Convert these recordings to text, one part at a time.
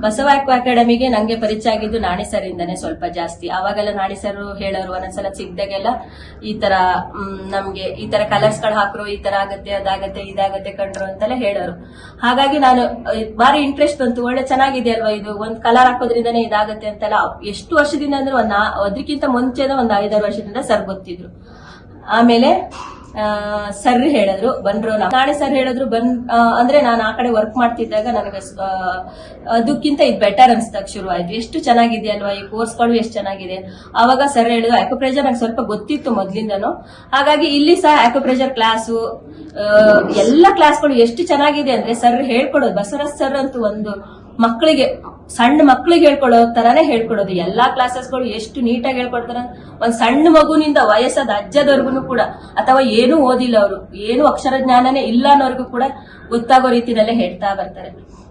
ಬಸವ ಅಕಾಡೆಮಿಗೆ ನಂಗೆ ಪರಿಚಯ ಆಗಿದ್ದು ನಾಣಿ ಸರ್ ಇಂದಾನೆ ಸ್ವಲ್ಪ ಜಾಸ್ತಿ. ಅವಾಗೆಲ್ಲ ನಾಣಿ ಸರ್ ಹೇಳೋರು ಒಂದೊಂದ್ಸಲ ಸಿಗ್ದಾಗೆಲ್ಲ ಈ ತರ ನಮ್ಗೆ ಈ ತರ ಕಲರ್ಸ್ಗಳು ಹಾಕ್ರು, ಈ ತರ ಆಗತ್ತೆ, ಅದಾಗತ್ತೆ, ಇದಾಗತ್ತೆ ಕಂಡ್ರು ಅಂತೆಲ್ಲ ಹೇಳೋರು. ಹಾಗಾಗಿ ನಾನು ಬಾರಿ ಇಂಟ್ರೆಸ್ಟ್ ಬಂತು. ಒಳ್ಳೆ ಚೆನ್ನಾಗಿದೆ ಅಲ್ವಾ ಇದು? ಒಂದ್ ಕಲರ್ ಹಾಕೋದ್ರಿಂದನೇ ಇದಾಗತ್ತೆ ಅಂತೆಲ್ಲ ಎಷ್ಟು ವರ್ಷದಿಂದ ಅಂದ್ರೆ ಒಂದ್ ಅದಕ್ಕಿಂತ ಮುಂಚೆದ ಒಂದ್ ಐದಾರು ವರ್ಷದಿಂದ ಸರ್ ಗೊತ್ತಿದ್ರು. ಆಮೇಲೆ ಸರ್ ಹೇಳಿದ್ರು, ಬಂದ್ರು ನಾಳೆ ಸರ್ ಹೇಳಿದ್ರು, ಬಂದ್ ಅಂದ್ರೆ ನಾನು ಆ ಕಡೆ ವರ್ಕ್ ಮಾಡ್ತಿದ್ದಾಗ ನನಗೆ ಅದಕ್ಕಿಂತ ಇದು ಬೆಟರ್ ಅನ್ಸ್ದಾಗ ಶುರು ಆಯ್ತು ಎಷ್ಟು ಚೆನ್ನಾಗಿದೆ ಅಲ್ವಾ ಈ ಕೋರ್ಸ್ಗಳು ಎಷ್ಟು ಚೆನ್ನಾಗಿದೆ. ಅವಾಗ ಸರ್ ಹೇಳಿದ್ರು ಆಕ್ಯುಪ್ರೆಷರ್ ನಂಗೆ ಸ್ವಲ್ಪ ಗೊತ್ತಿತ್ತು ಮೊದ್ಲಿಂದನು. ಹಾಗಾಗಿ ಇಲ್ಲಿ ಸಹ ಆಕ್ಯುಪ್ರೆಷರ್ ಕ್ಲಾಸು ಎಲ್ಲ ಕ್ಲಾಸ್ಗಳು ಎಷ್ಟು ಚೆನ್ನಾಗಿದೆ ಅಂದ್ರೆ ಸರ್ ಹೇಳ್ಕೊಡೋದು. ಬಸವರಾಜ್ ಸರ್ ಅಂತೂ ಒಂದು ಮಕ್ಕಳಿಗೆ, ಸಣ್ಣ ಮಕ್ಕಳಿಗೆ ಹೇಳ್ಕೊಳ್ಳೋ ತರಾನೇ ಹೇಳ್ಕೊಡೋದು. ಎಲ್ಲಾ ಕ್ಲಾಸಸ್ಗಳು ಎಷ್ಟು ನೀಟಾಗಿ ಹೇಳ್ಕೊಡ್ತಾರ ಒಂದ್ ಸಣ್ಣ ಮಗುನಿಂದ ವಯಸ್ಸಾದ ಅಜ್ಜದವರೆಗೂ ಕೂಡ, ಅಥವಾ ಏನೂ ಓದಿಲ್ಲ ಅವರು, ಏನು ಅಕ್ಷರ ಜ್ಞಾನನೇ ಇಲ್ಲ ಅನ್ನೋರ್ಗು ಕೂಡ ಗೊತ್ತಾಗೋ ರೀತಿನಲ್ಲೇ ಹೇಳ್ತಾ ಬರ್ತಾರೆ.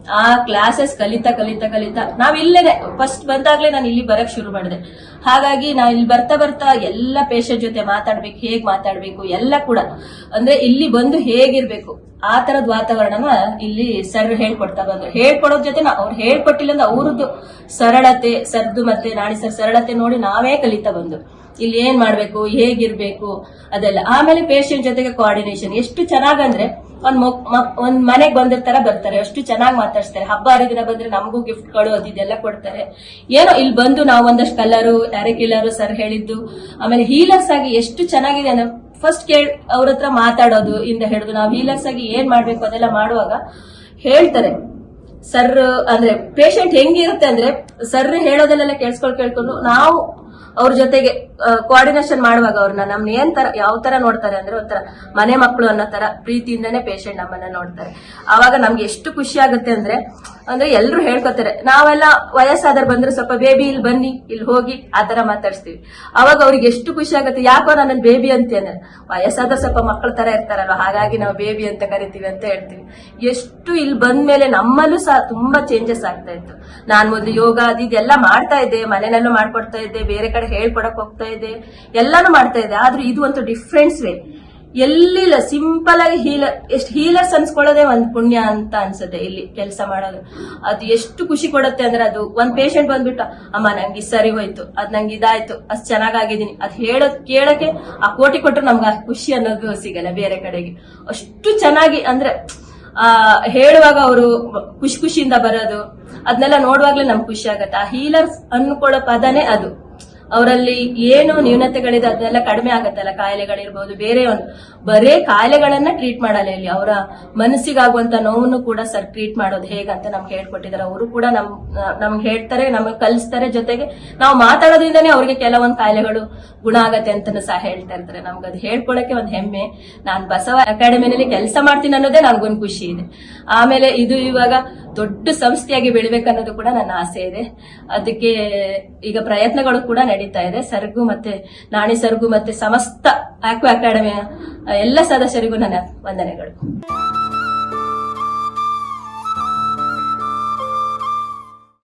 ಆ ಕ್ಲಾಸಸ್ ಕಲಿತಾ ಕಲಿತಾ ಕಲಿತಾ ನಾವ್ ಇಲ್ಲೇನೆ ಫಸ್ಟ್ ಬಂದಾಗ್ಲೇ ನಾನು ಇಲ್ಲಿ ಬರಕ್ ಶುರು ಮಾಡಿದೆ. ಹಾಗಾಗಿ ನಾ ಇಲ್ಲಿ ಬರ್ತಾ ಬರ್ತಾ ಎಲ್ಲ ಪೇಷಂಟ್ ಜೊತೆ ಮಾತಾಡ್ಬೇಕು, ಹೇಗ್ ಮಾತಾಡ್ಬೇಕು ಎಲ್ಲ ಕೂಡ. ಅಂದ್ರೆ ಇಲ್ಲಿ ಬಂದು ಹೇಗಿರ್ಬೇಕು, ಆ ತರದ ವಾತಾವರಣನ ಇಲ್ಲಿ ಸರ್ ಹೇಳ್ಕೊಡ್ತಾ ಬಂದ್ರು. ಹೇಳ್ಕೊಡೋದ್ ಜೊತೆ ನಾ- ಅವ್ರು ಹೇಳ್ಕೊಟ್ಟಿಲ್ಲ ಅಂದ್ರೆ ಅವ್ರದ್ದು ಸರಳತೆ, ಸರ್ದು ಮತ್ತೆ ನಾಳೆ ಸರ್ ಸರಳತೆ ನೋಡಿ ನಾವೇ ಕಲಿತಾ ಬಂದು. ಇಲ್ಲಿ ಏನ್ ಮಾಡ್ಬೇಕು, ಹೇಗಿರ್ಬೇಕು ಅದೆಲ್ಲ. ಆಮೇಲೆ ಪೇಷಂಟ್ ಜೊತೆಗೆ ಕೋಆರ್ಡಿನೇಷನ್ ಎಷ್ಟು ಚೆನ್ನಾಗಂದ್ರೆ ಒಂದ್ ಒಂದ್ ಮನೆಗ್ ಬಂದಿರ್ತಾರ ಬರ್ತಾರೆ, ಅಷ್ಟು ಚೆನ್ನಾಗಿ ಮಾತಾಡ್ಸ್ತಾರೆ. ಹಬ್ಬ ಹರಿದಿನ ಬಂದ್ರೆ ನಮಗೂ ಗಿಫ್ಟ್ಗಳು ಅದಿದೆಲ್ಲ ಕೊಡ್ತಾರೆ. ಏನೋ ಇಲ್ಲಿ ಬಂದು ನಾವು ಒಂದಷ್ಟು ಕಲರು ಕಿಲ್ಲರು ಸರ್ ಹೇಳಿದ್ದು, ಆಮೇಲೆ ಹೀಲರ್ಸ್ ಆಗಿ ಎಷ್ಟು ಚೆನ್ನಾಗಿದೆ ಅಂದ್ರೆ ಫಸ್ಟ್ ಕೇಳ್ ಅವ್ರ ಹತ್ರ ಮಾತಾಡೋದು, ಇಂದ ಹಿಡಿದು ನಾವು ಹೀಲರ್ಸ್ ಆಗಿ ಏನ್ ಮಾಡ್ಬೇಕು ಅದೆಲ್ಲ ಮಾಡುವಾಗ ಹೇಳ್ತಾರೆ. ಸರ್ ಅಂದ್ರೆ ಪೇಷಂಟ್ ಹೆಂಗಿರುತ್ತೆ ಅಂದ್ರೆ ಸರ್ ಹೇಳೋದನ್ನೆಲ್ಲ ಕೇಳಿಸ್ಕೊಂಡು ಕೇಳ್ಕೊಂಡು ನಾವು ಅವ್ರ ಜೊತೆಗೆ ಕೋಆರ್ಡಿನೇಷನ್ ಮಾಡುವಾಗ ಅವ್ರನ್ನ ನಮ್ನ ಏನ್ ತರ, ಯಾವ ತರ ನೋಡ್ತಾರೆ ಅಂದ್ರೆ ಒಂಥರ ಮನೆ ಮಕ್ಕಳು ಅನ್ನೋ ತರ ಪ್ರೀತಿಯಿಂದನೇ ಪೇಷಂಟ್ ನಮ್ಮನ್ನ ನೋಡ್ತಾರೆ. ಆವಾಗ ನಮ್ಗೆ ಎಷ್ಟು ಖುಷಿ ಆಗುತ್ತೆ ಅಂದ್ರೆ ಅಂದ್ರೆ ಎಲ್ರು ಹೇಳ್ಕೊತಾರೆ, ನಾವೆಲ್ಲ ವಯಸ್ಸಾದ್ರೆ ಬಂದ್ರೆ ಸ್ವಲ್ಪ ಬೇಬಿ ಇಲ್ಲಿ ಬನ್ನಿ, ಇಲ್ಲಿ ಹೋಗಿ, ಆ ತರ ಮಾತಾಡ್ಸ್ತೀವಿ. ಅವಾಗ ಅವ್ರಿಗೆ ಎಷ್ಟು ಖುಷಿ ಆಗುತ್ತೆ, ಯಾಕೋ ನನ್ನ ಬೇಬಿ ಅಂತ ಅಂದ್ರೆ ವಯಸ್ಸಾದ್ರೆ ಸ್ವಲ್ಪ ಮಕ್ಕಳ ತರ ಇರ್ತಾರಲ್ವ, ಹಾಗಾಗಿ ನಾವು ಬೇಬಿ ಅಂತ ಕರಿತೀವಿ ಅಂತ ಹೇಳ್ತೀವಿ. ಎಷ್ಟು ಇಲ್ಲಿ ಬಂದ್ಮೇಲೆ ನಮ್ಮಲ್ಲೂ ಸಹ ತುಂಬಾ ಚೇಂಜಸ್ ಆಗ್ತಾ ಇತ್ತು. ನಾನ್ ಮೊದಲು ಯೋಗ, ಅದು ಇದೆಲ್ಲ ಮಾಡ್ತಾ ಇದ್ದೆ, ಮನೆಯಲ್ಲೂ ಮಾಡ್ಕೊಡ್ತಾ ಇದ್ದೆ, ಬೇರೆ ಕಡೆ ಹೇಳ್ಕೊಡಕ್ ಹೋಗ್ತಾ ಇದೆ. ಎಲ್ಲಾನು ಮಾಡ್ತಾ ಇದೆ. ಆದ್ರೆ ಇದು ಅಂತೂ ಡಿಫ್ರೆನ್ಸ್ ವೇ ಎಲ್ಲಿಲ್ಲ ಸಿಂಪಲ್ ಆಗಿ ಹೀಲರ್ ಎಷ್ಟು ಹೀಲರ್ಸ್ ಅನ್ಸ್ಕೊಳ್ಳೋದೇ ಒಂದ್ ಪುಣ್ಯ ಅಂತ ಅನ್ಸುತ್ತೆ ಇಲ್ಲಿ ಕೆಲಸ ಮಾಡೋದು. ಅದು ಎಷ್ಟು ಖುಷಿ ಕೊಡುತ್ತೆ ಅಂದ್ರೆ ಅದು ಒಂದ್ ಪೇಷಂಟ್ ಬಂದ್ಬಿಟ್ಟು, ಅಮ್ಮ, ನಂಗೆ ಸರಿ ಹೋಯ್ತು. ಅದ್ ನಂಗೆ ಇದಾಯ್ತು. ಅಷ್ಟ್ ಚೆನ್ನಾಗಾಗಿದ್ದೀನಿ. ಅದ್ ಹೇಳೋದ್ ಕೇಳಕ್ಕೆ ಆ ಕೋಟಿ ಕೊಟ್ಟರು ನಮ್ಗೆ ಆ ಖುಷಿ ಅನ್ನೋದು ಸಿಗಲ್ಲ ಬೇರೆ ಕಡೆಗೆ. ಅಷ್ಟು ಚೆನ್ನಾಗಿ ಅಂದ್ರೆ, ಆ, ಹೇಳುವಾಗ ಅವರು ಖುಷಿ ಖುಷಿಯಿಂದ ಬರೋದು ಅದನ್ನೆಲ್ಲ ನೋಡುವಾಗ್ಲೇ ನಮ್ಗೆ ಖುಷಿ ಆಗತ್ತೆ. ಆ ಹೀಲರ್ಸ್ ಅನ್ಕೊಳ್ಳೋ ಪದನೇ ಅದು. ಅವರಲ್ಲಿ ಏನು ನ್ಯೂನತೆಗಳಿದೆ ಅದನ್ನೆಲ್ಲ ಕಡಿಮೆ ಆಗತ್ತಲ್ಲ? ಕಾಯಿಲೆಗಳಿರ್ಬೋದು, ಬೇರೆ ಒಂದು. ಬರೇ ಕಾಯಿಲೆಗಳನ್ನ ಟ್ರೀಟ್ ಮಾಡಲ್ಲ ಇಲ್ಲಿ. ಅವರ ಮನಸ್ಸಿಗಾಗುವಂತ ನೋವನ್ನು ಕೂಡ ಸರ್ ಟ್ರೀಟ್ ಮಾಡೋದು ಹೇಗಂತ ನಮ್ಗೆ ಹೇಳ್ಕೊಟ್ಟಿದ್ದಾರೆ. ಅವರು ಕೂಡ ನಮ್, ನಮ್ಗೆ ಹೇಳ್ತಾರೆ, ನಮಗೆ ಕಲಿಸ್ತಾರೆ ಜೊತೆಗೆ ನಾವು ಮಾತಾಡೋದ್ರಿಂದನೇ ಅವ್ರಿಗೆ ಕೆಲವೊಂದು ಕಾಯಿಲೆಗಳು ಗುಣ ಆಗತ್ತೆ ಅಂತ ಸಹ ಹೇಳ್ತಾ ಇರ್ತಾರೆ. ನಮ್ಗೆ ಅದು ಹೇಳ್ಕೊಳಕ್ಕೆ ಒಂದು ಹೆಮ್ಮೆ. ನಾನು ಬಸವ ಅಕಾಡೆಮಿನಲ್ಲಿ ಕೆಲಸ ಮಾಡ್ತೀನಿ ಅನ್ನೋದೇ ನನ್ಗೊಂದು ಖುಷಿ ಇದೆ. ಆಮೇಲೆ ಇದು ಇವಾಗ ದೊಡ್ಡ ಸಂಸ್ಥೆಯಾಗಿ ಬೆಳಿಬೇಕನ್ನೋದು ಕೂಡ ನನ್ನ ಆಸೆ ಇದೆ. ಅದಕ್ಕೆ ಈಗ ಪ್ರಯತ್ನಗಳು ಕೂಡ ನಡೀತಾ ಇದೆ. ಸರ್ಗು ಮತ್ತೆ ನಾಣಿ ಸರ್ಗು ಮತ್ತೆ ಸಮಸ್ತ ಆಕ್ವಾ ಅಕಾಡೆಮಿಯ ಎಲ್ಲ ಸದಸ್ಯರಿಗೂ ನನ್ನ ವಂದನೆಗಳು.